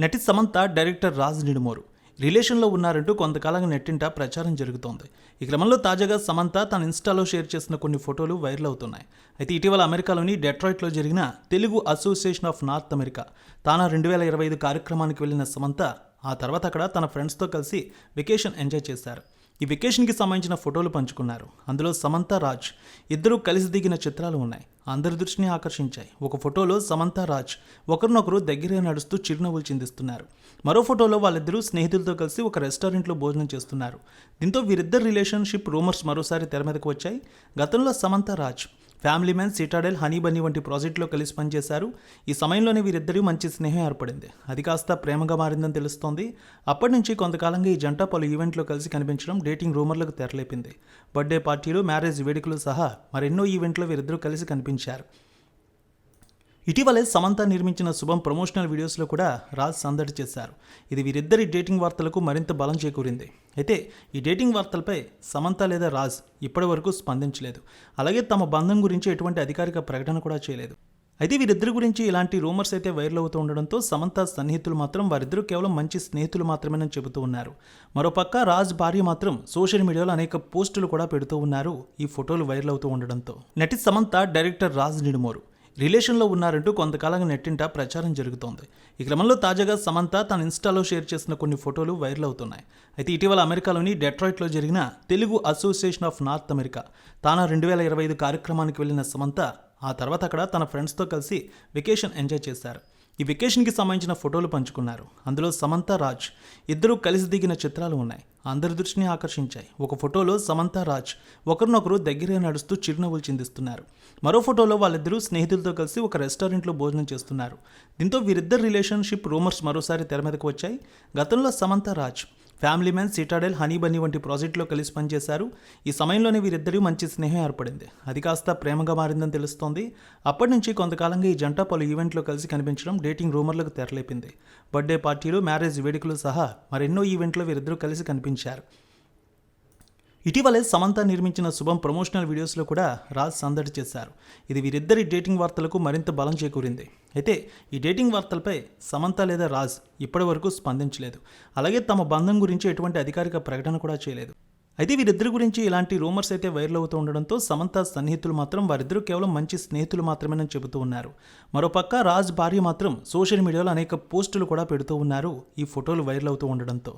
నటి సమంత డైరెక్టర్ రాజ్ నిడుమోరు. రిలేషన్లో ఉన్నారంటూ కొంతకాలంగా నెట్టింట ప్రచారం జరుగుతోంది. ఈ క్రమంలో తాజాగా సమంత తన ఇన్స్టాలో షేర్ చేసిన కొన్ని ఫోటోలు వైరల్ అవుతున్నాయి. అయితే ఇటీవల అమెరికాలోని డెట్రాయిట్లో జరిగిన Telugu association of North America. TANA రెండు వేల ఇరవై ఐదు కార్యక్రమానికి వెళ్ళిన సమంత ఆ తర్వాత అక్కడ తన ఫ్రెండ్స్తో కలిసి వెకేషన్ ఎంజాయ్ చేశారు. ఈ వెకేషన్కి సంబంధించిన ఫోటోలు పంచుకున్నారు. అందులో సమంత రాజ్ ఇద్దరూ కలిసి దిగిన చిత్రాలు ఉన్నాయి. అందరి దృష్టిని ఆకర్షించాయి. ఒక ఫోటోలో సమంత రాజ్ ఒకరినొకరు దగ్గరే నడుస్తూ చిరునవ్వులు చిందిస్తున్నారు. మరో ఫోటోలో వాళ్ళిద్దరూ స్నేహితులతో కలిసి ఒక రెస్టారెంట్లో భోజనం చేస్తున్నారు. దీంతో వీరిద్దరు రిలేషన్షిప్ రూమర్స్ మరోసారి తెర మీదకు వచ్చాయి. గతంలో Samantha Raj Family Man Citadel Honey Bunny వంటి ప్రాజెక్టులో కలిసి పనిచేశారు. ఈ సమయంలోనే వీరిద్దరూ మంచి స్నేహం ఏర్పడింది. అది కాస్త ప్రేమగా మారిందని తెలుస్తోంది. అప్పటి నుంచి కొంతకాలంగా ఈ జంట పలు ఈవెంట్లో కలిసి కనిపించడం డేటింగ్ రూమర్లకు తెరలేపింది. బర్త్డే పార్టీలు మ్యారేజ్ వేడుకలు సహా మరెన్నో ఈవెంట్లో వీరిద్దరూ కలిసి కనిపించారు. ఇటీవలే సమంత నిర్మించిన శుభం ప్రమోషనల్ వీడియోస్లో కూడా రాజ్ సందడి చేశారు. ఇది వీరిద్దరి డేటింగ్ వార్తలకు మరింత బలం చేకూరింది. అయితే ఈ డేటింగ్ వార్తలపై సమంత లేదా రాజ్ ఇప్పటి వరకు స్పందించలేదు. అలాగే తమ బంధం గురించి ఎటువంటి అధికారిక ప్రకటన కూడా చేయలేదు. అయితే వీరిద్దరి గురించి ఇలాంటి రూమర్స్ అయితే వైరల్ అవుతూ ఉండడంతో సమంత సన్నిహితులు మాత్రం వారిద్దరూ కేవలం మంచి స్నేహితులు మాత్రమేనని చెబుతూ ఉన్నారు. మరోపక్క రాజ్ భార్య మాత్రం సోషల్ మీడియాలో అనేక పోస్టులు కూడా పెడుతూ ఉన్నారు. ఈ ఫోటోలు వైరల్ అవుతూ ఉండడంతో. నటి సమంత డైరెక్టర్ రాజ్ నిడుమోరు. రిలేషన్లో ఉన్నారంటూ కొంతకాలంగా నెట్టింట ప్రచారం జరుగుతోంది. ఈ క్రమంలో తాజాగా సమంత తన ఇన్స్టాలో షేర్ చేసిన కొన్ని ఫోటోలు వైరల్ అవుతున్నాయి. అయితే ఇటీవల అమెరికాలోని డెట్రాయిట్లో జరిగిన Telugu association of North America TANA రెండు వేల ఇరవై ఐదు కార్యక్రమానికి వెళ్ళిన సమంత ఆ తర్వాత అక్కడ తన ఫ్రెండ్స్తో కలిసి వెకేషన్ ఎంజాయ్ చేశారు. ఈ వెకేషన్కి సంబంధించిన ఫోటోలు పంచుకున్నారు. అందులో సమంత రాజ్ ఇద్దరూ కలిసి దిగిన చిత్రాలు ఉన్నాయి. అందరి దృష్టిని ఆకర్షించాయి. ఒక ఫోటోలో సమంత రాజ్ ఒకరినొకరు దగ్గరే నడుస్తూ చిరునవ్వులు చిందిస్తున్నారు. మరో ఫోటోలో వాళ్ళిద్దరూ స్నేహితులతో కలిసి ఒక రెస్టారెంట్లో భోజనం చేస్తున్నారు. దీంతో వీరిద్దరు రిలేషన్షిప్ రూమర్స్ మరోసారి తెర మీదకు వచ్చాయి. గతంలో Samantha Raj Family Man Citadel Honey Bunny వంటి ప్రాజెక్టులో కలిసి పనిచేశారు. ఈ సమయంలోనే వీరిద్దరూ మంచి స్నేహం ఏర్పడింది. అది కాస్త ప్రేమగా మారిందని తెలుస్తోంది. అప్పటి నుంచి కొంతకాలంగా ఈ జంట పలు ఈవెంట్లో కలిసి కనిపించడం డేటింగ్ రూమర్లకు తెరలేపింది. బర్త్డే పార్టీలు మ్యారేజ్ వేడుకలు సహా మరెన్నో ఈవెంట్లో వీరిద్దరూ కలిసి కనిపించారు. ఇటీవలే సమంత నిర్మించిన శుభం ప్రమోషనల్ వీడియోస్లో కూడా రాజ్ సందడి చేశారు. ఇది వీరిద్దరి డేటింగ్ వార్తలకు మరింత బలం చేకూరింది. అయితే ఈ డేటింగ్ వార్తలపై సమంత లేదా రాజ్ ఇప్పటి వరకు స్పందించలేదు. అలాగే తమ బంధం గురించి ఎటువంటి అధికారిక ప్రకటన కూడా చేయలేదు. అయితే వీరిద్దరి గురించి ఇలాంటి రూమర్స్ అయితే వైరల్ అవుతూ ఉండడంతో సమంత సన్నిహితులు మాత్రం వారిద్దరూ కేవలం మంచి స్నేహితులు మాత్రమేనని చెబుతూ ఉన్నారు. మరోపక్క రాజ్ భార్య మాత్రం సోషల్ మీడియాలో అనేక పోస్టులు కూడా పెడుతూ ఉన్నారు. ఈ ఫోటోలు వైరల్ అవుతూ ఉండడంతో.